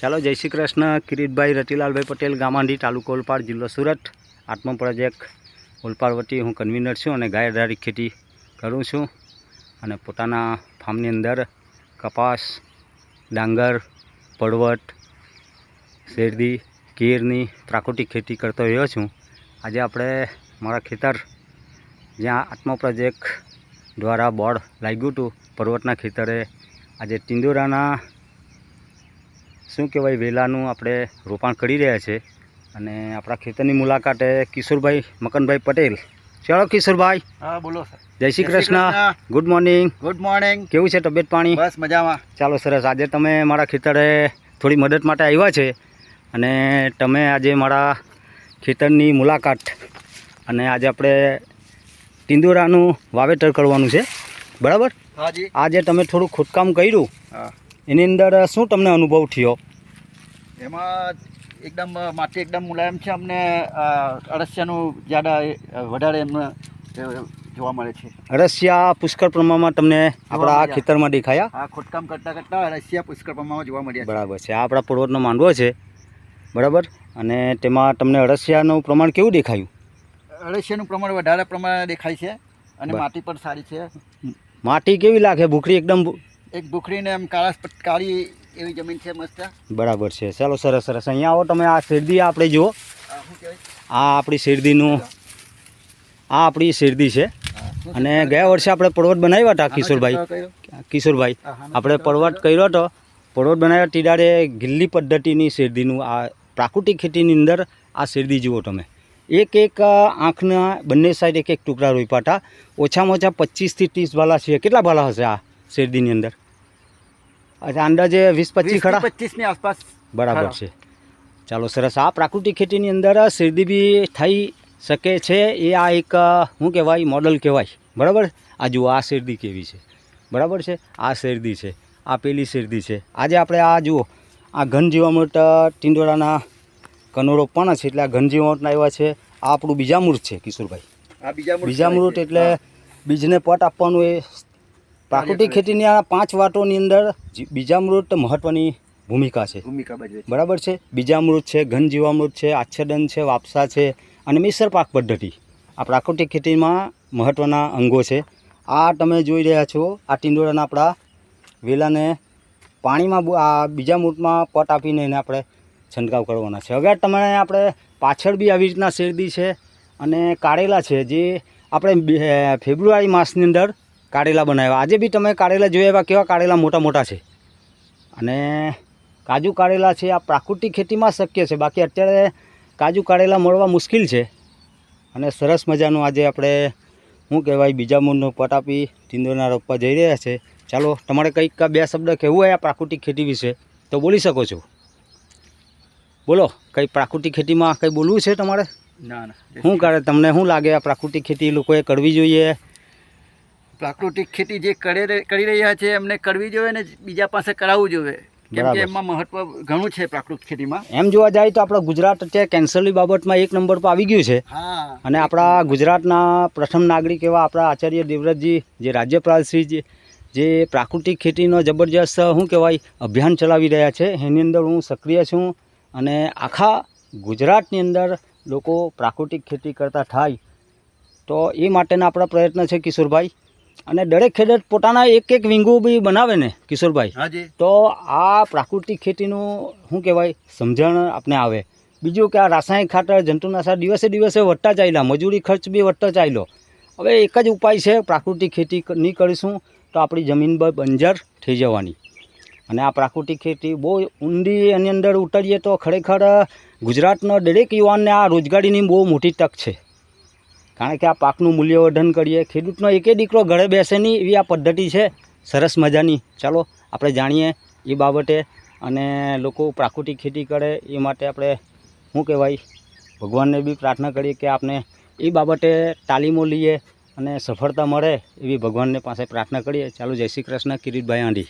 ચાલો, જય શ્રી કૃષ્ણ. કિરીટભાઈ રતિલાલભાઈ પટેલ ગામાંડી તાલુકો ઓલપાડ જિલ્લો સુરત. આત્મ પ્રોજેક્ટ ઓલપાડ વતી હું કન્વીનર છું અને ગાય આધારિત ખેતી કરું છું. અને પોતાના ફાર્મની અંદર કપાસ, ડાંગર, પડવટ, શેરડી કેરની પ્રાકૃતિક ખેતી કરતો રહ્યો છું. આજે આપણે મારા ખેતર જ્યાં આત્મા પ્રોજેક્ટ દ્વારા બોર્ડ લાગ્યું હતું, પર્વતના ખેતરે આજે ટિંડોરાના શું કહેવાય વેલાનું આપણે રોપાણ કરી રહ્યા છે. અને આપણા ખેતરની મુલાકાતે કિશોરભાઈ મકનભાઈ પટેલ. ચાલો કિશોરભાઈ. હા બોલો સર. જય Shri Krishna. Good morning good morning કેવું છે તબિયત પાણી? બસ મજામાં. ચાલો સરસ. આજે તમે મારા ખેતરે થોડી મદદ માટે આવ્યા છે. અને તમે આજે મારા ખેતરની મુલાકાત અને આજે આપણે ટિંદોરાનું વાવેતર કરવાનું છે. બરાબર? આજે તમે થોડું ખોદકામ કર્યું. હા. એની અંદર શું તમને અનુભવ થયો? એમાં એકદમ માટી એકદમ મુલાયમ છે. અમને અળસિયાનું જ્યાદા વધારે એમને જોવા મળે છે. અળસિયા પુષ્કળ પ્રમાણમાં તમને આપણા આ ખેતરમાં દેખાયા? આ ખોદકામ કરતાં કરતાં અળસિયા પુષ્કળ પ્રમાણમાં જોવા મળ્યા બરાબર છે. આ આપણા પૂર્વજનો માંડવો છે. બરાબર? અને તેમાં તમને અળસિયાનું પ્રમાણ કેવું દેખાયું? અળસિયાનું પ્રમાણ વધારે પ્રમાણે દેખાય છે. અને માટી પણ સારી છે. માટી કેવી લાગે? ભૂખરી એકદમ એક ભૂખરીને એમ કાળા કાળી એવી જમીન છે મસ્ત. બરાબર છે. ચાલો સરસ સરસ. અહીંયા આવો તમે આ શેરડી આપણે જુઓ. આ આપણી શેરડીનું આ આપણી શેરડી છે. અને ગયા વર્ષે આપણે પર્વત બનાવ્યા હતા કિશોરભાઈ. કિશોરભાઈ આપણે પર્વત કર્યો? હતો. પર્વત બનાવ્યા ટીડારે ગિલ્લી પદ્ધતિની શેરડીનું આ પ્રાકૃતિક ખેતીની અંદર આ શેરડી જુઓ તમે. એક એક આંખના બંને સાઈડ એક એક ટુકડા હતા ઓછામાં ઓછા પચીસથી ત્રીસ ભાલા છે. કેટલા ભાલા હશે આ? શેરડીની અંદર. અચ્છા અંદાજે વીસ પચીસ ખડા? ખરા પચીસની આસપાસ બરાબર છે. ચાલો સરસ. આ પ્રાકૃતિક ખેતીની અંદર શેરડી બી થઈ શકે છે. એ આ એક શું કહેવાય મોડલ કહેવાય. બરાબર? આ જુઓ આ શેરડી કેવી છે. બરાબર છે? આ શેરડી છે. આ પેલી શેરડી છે. આજે આપણે આ જુઓ આ ઘન જીવામૃત ટિંડોળાના કનોરો પણ છે. એટલે આ ઘન જીવામૃતના એવા છે. આ આપણું બીજામૃત છે કિશોરભાઈ. આ બીજામૃત બીજામૃત એટલે બીજને પટ આપવાનું એ પ્રાકૃતિક ખેતીની આ પાંચ વાતોની અંદર બીજા બીજામૃત મહત્ત્વની ભૂમિકા છે. ભૂમિકા ભજવે છે. બરાબર છે? બીજામૃત છે ઘન જીવામૃત છે આચ્છાદન છે વાપસા છે અને મિશ્ર પાક પદ્ધતિ. આ પ્રાકૃતિક ખેતીમાં મહત્ત્વના અંગો છે. આ તમે જોઈ રહ્યા છો આ ટીંડોળાના આપણા વેલાને પાણીમાં આ બીજામૃતમાં પટ આપીને એને આપણે છંટકાવ કરવાના છે. હવે તમે આપણે પાછળ બી આવી રીતના શેરડી છે અને કારેલા છે જે આપણે ફેબ્રુઆરી માસની અંદર કારેલા બનાવ્યા. આજે બી તમે કારેલા જોયા એવા કેવા કારેલા મોટા મોટા છે. અને કાજુ કારેલા છે આ પ્રાકૃતિક ખેતીમાં શક્ય છે. બાકી અત્યારે કાજુ કારેલા મળવા મુશ્કેલ છે. અને સરસ મજાનું આજે આપણે શું કહેવાય બીજા મૂળનો પટ આપી ટીંદોરના રોપવા જઈ રહ્યા છે. ચાલો તમારે કંઈક બે શબ્દ કહેવું હોય આ પ્રાકૃતિક ખેતી વિશે તો બોલી શકો છો. બોલો કંઈ પ્રાકૃતિક ખેતીમાં કંઈ બોલવું છે તમારે? ના ના. શું કરે તમને શું લાગે આ પ્રાકૃતિક ખેતી લોકોએ કરવી જોઈએ? પ્રાકૃતિક ખેતી જે કરે કરી રહ્યા છે એમને કરવી જોઈએ ને બીજા પાસે કરાવવું જોઈએ. કેમ. કે એમાં મહત્વ ઘણું છે પ્રાકૃતિક ખેતીમાં. એમ જોવા જાય તો આપણા ગુજરાત અત્યારે કેન્સરની બાબતમાં એક નંબર પર આવી ગયું છે. અને આપણા ગુજરાતના પ્રથમ નાગરિક એવા આપણા આચાર્ય દેવવ્રતજી જે રાજ્યપાલશ્રી જે જે પ્રાકૃતિક ખેતીનો જબરજસ્ત શું કહેવાય અભિયાન ચલાવી રહ્યા છે. એની અંદર હું સક્રિય છું અને આખા ગુજરાતની અંદર લોકો પ્રાકૃતિક ખેતી કરતા થાય તો એ માટેના આપણા પ્રયત્ન છે કિશોરભાઈ. અને દરેક ખેડૂત પોતાના એક એક વિંગુ બી બનાવે ને કિશોરભાઈ. તો આ પ્રાકૃતિક ખેતીનું શું કહેવાય સમજણ આપણે આવે. બીજું કે આ રાસાયણિક ખાતર જંતુનાશક દિવસે દિવસે વધતા ચાલ્યા મજૂરી ખર્ચ બી વધતા ચાલ્યો. હવે એક જ ઉપાય છે પ્રાકૃતિક ખેતી નહીં કરીશું તો આપણી જમીન બંજર થઈ જવાની. અને આ પ્રાકૃતિક ખેતી બહુ ઊંડી એની અંદર ઉતરીએ તો ખરેખર ગુજરાતનો દરેક યુવાનને આ રોજગારીની બહુ મોટી તક છે. કારણ કે આ પાકનું મૂલ્યવર્ધન કરીએ. ખેડૂતનો એકે દીકરો ઘરે બેસે નહીં એવી આ પદ્ધતિ છે. સરસ મજાની. ચાલો, આપણે જાણીએ એ બાબતે અને લોકો પ્રાકૃતિક ખેતી કરે એ માટે આપણે શું કહેવાય? ભગવાનને બી પ્રાર્થના કરીએ કે આપણે એ બાબતે તાલીમો લઈએ અને સફળતા મળે એવી ભગવાનને પાસે પ્રાર્થના કરીએ. ચાલો, જય શ્રી કૃષ્ણ. કિરીટભાઈ આંડી